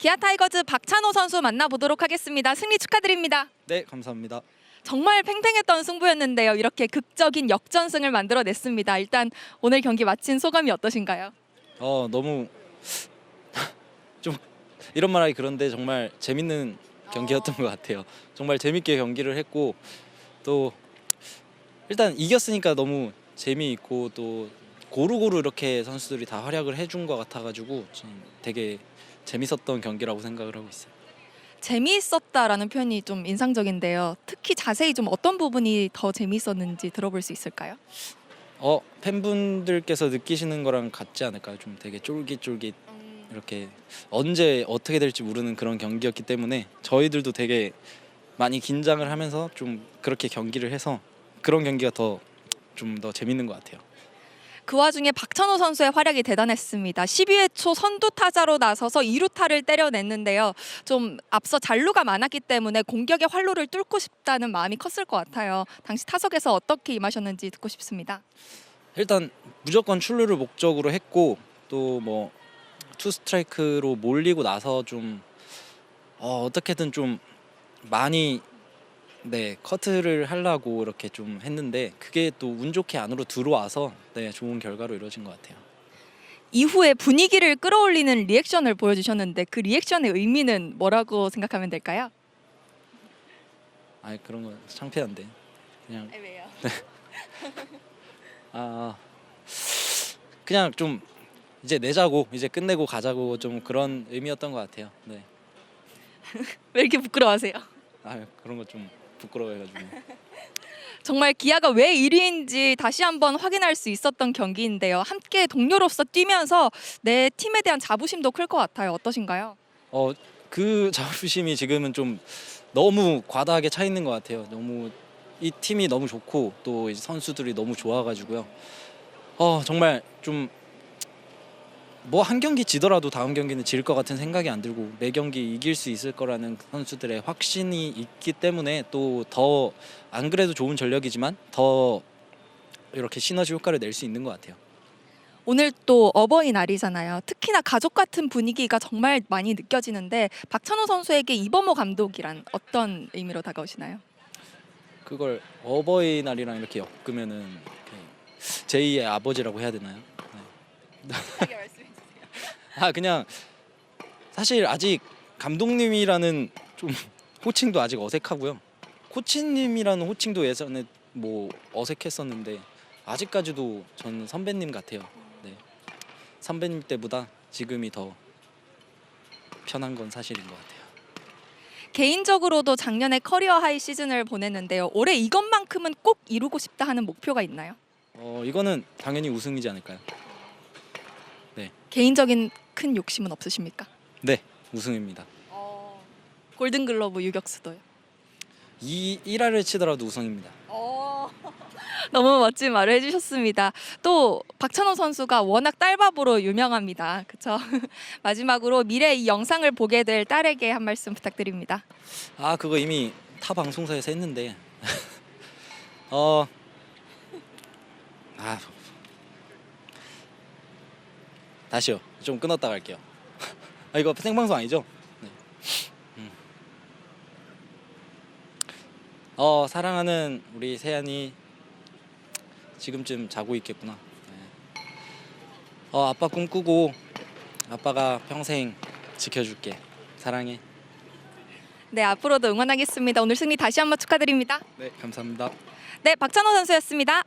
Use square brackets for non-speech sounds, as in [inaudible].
기아 타이거즈 박찬호 선수 만나보도록 하겠습니다. 승리 축하드립니다. 네, 감사합니다. 정말 팽팽했던 승부였는데요. 이렇게 극적인 역전승을 만들어냈습니다. 일단 오늘 경기 마친 소감이 어떠신가요? 어, 너무 [laughs] 좀 이런 말하기 그런데 정말 재밌는 경기였던 것 같아요. 정말 재밌게 경기를 했고 또 일단 이겼으니까 너무 재미있고 또 고루고루 이렇게 선수들이 다 활약을 해준 것 같아가지고 좀 되게 재밌었던 경기라고 생각을 하고 있어요. 재미있었다라는 표현이 좀 인상적인데요. 특히 자세히 좀 어떤 부분이 더 재미있었는지 들어볼 수 있을까요? 어 팬분들께서 느끼시는 거랑 같지 않을까요? 좀 되게 쫄깃쫄깃 이렇게 언제 어떻게 될지 모르는 그런 경기였기 때문에 저희들도 되게 많이 긴장을 하면서 좀 그렇게 경기를 해서 그런 경기가 더 좀 더 재밌는 것 같아요. 그 와중에 박찬호 선수의 활약이 대단했습니다. 12회 초 선두 타자로 나서서 2루타를 때려냈는데요. 좀 앞서 잔루가 많았기 때문에 공격의 활로를 뚫고 싶다는 마음이 컸을 것 같아요. 당시 타석에서 어떻게 임하셨는지 듣고 싶습니다. 일단 무조건 출루를 목적으로 했고 또 뭐 투 스트라이크로 몰리고 나서 좀 어, 어떻게든 좀 많이 네 커트를 하려고 이렇게 좀 했는데 그게 또 운 좋게 안으로 들어와서 네 좋은 결과로 이루어진 것 같아요. 이후에 분위기를 끌어올리는 리액션을 보여주셨는데 그 리액션의 의미는 뭐라고 생각하면 될까요? 아 그런 건 창피한데 그냥 왜요? [laughs] 아 그냥 좀 이제 내자고 이제 끝내고 가자고 좀 그런 의미였던 것 같아요. 네. [laughs] 왜 이렇게 부끄러워하세요? 아 그런 거 좀 부끄러워해가지고. [laughs] 정말 기아가 왜 1위인지 다시 한번 확인할 수 있었던 경기인데요. 함께 동료로서 뛰면서 내 팀에 대한 자부심도 클 것 같아요. 어떠신가요? 어 그 자부심이 지금은 좀 너무 과다하게 차 있는 것 같아요. 너무 이 팀이 너무 좋고 또 이제 선수들이 너무 좋아가지고요. 어 정말 좀 뭐 한 경기 지더라도 다음 경기는 질 것 같은 생각이 안 들고 매 경기 이길 수 있을 거라는 선수들의 확신이 있기 때문에 또 더 안 그래도 좋은 전력이지만 더 이렇게 시너지 효과를 낼 수 있는 것 같아요. 오늘 또 어버이날이잖아요. 특히나 가족 같은 분위기가 정말 많이 느껴지는데 박찬호 선수에게 이범호 감독이란 어떤 의미로 다가오시나요? 그걸 어버이날이랑 이렇게 엮으면은 이렇게 제2의 아버지라고 해야 되나요? 네. [laughs] 아 그냥 사실 아직 감독님이라는 좀 호칭도 아직 어색하고요. 코치님이라는 호칭도 예전에 뭐 어색했었는데 아직까지도 저는 선배님 같아요. 네. 선배님 때보다 지금이 더 편한 건 사실인 것 같아요. 개인적으로도 작년에 커리어 하이 시즌을 보냈는데요. 올해 이것만큼은 꼭 이루고 싶다 하는 목표가 있나요? 어 이거는 당연히 우승이지 않을까요? 개인적인 큰 욕심은 없으십니까? 네, 우승입니다. 골든글러브 유격수도요. 이 1화를 치더라도 우승입니다. [laughs] 너무 멋진 말을 해주셨습니다. 또 박찬호 선수가 워낙 딸밥으로 유명합니다. 그렇죠? [laughs] 마지막으로 미래 이 영상을 보게 될 딸에게 한 말씀 부탁드립니다. 아 그거 이미 타 방송사에서 했는데 [laughs] 어. 아 다시요 좀 끊었다 갈게요 [laughs] 아 이거 생방송 아니죠? 네. 음. 어 사랑하는 우리 세연이 지금쯤 자고 있겠구나 네. 어 아빠 꿈꾸고 아빠가 평생 지켜줄게 사랑해 네, 앞으로도 응원하겠습니다. 오늘 승리 다시 한번 축하드립니다. 네 감사합니다 네, 박찬호 선수였습니다.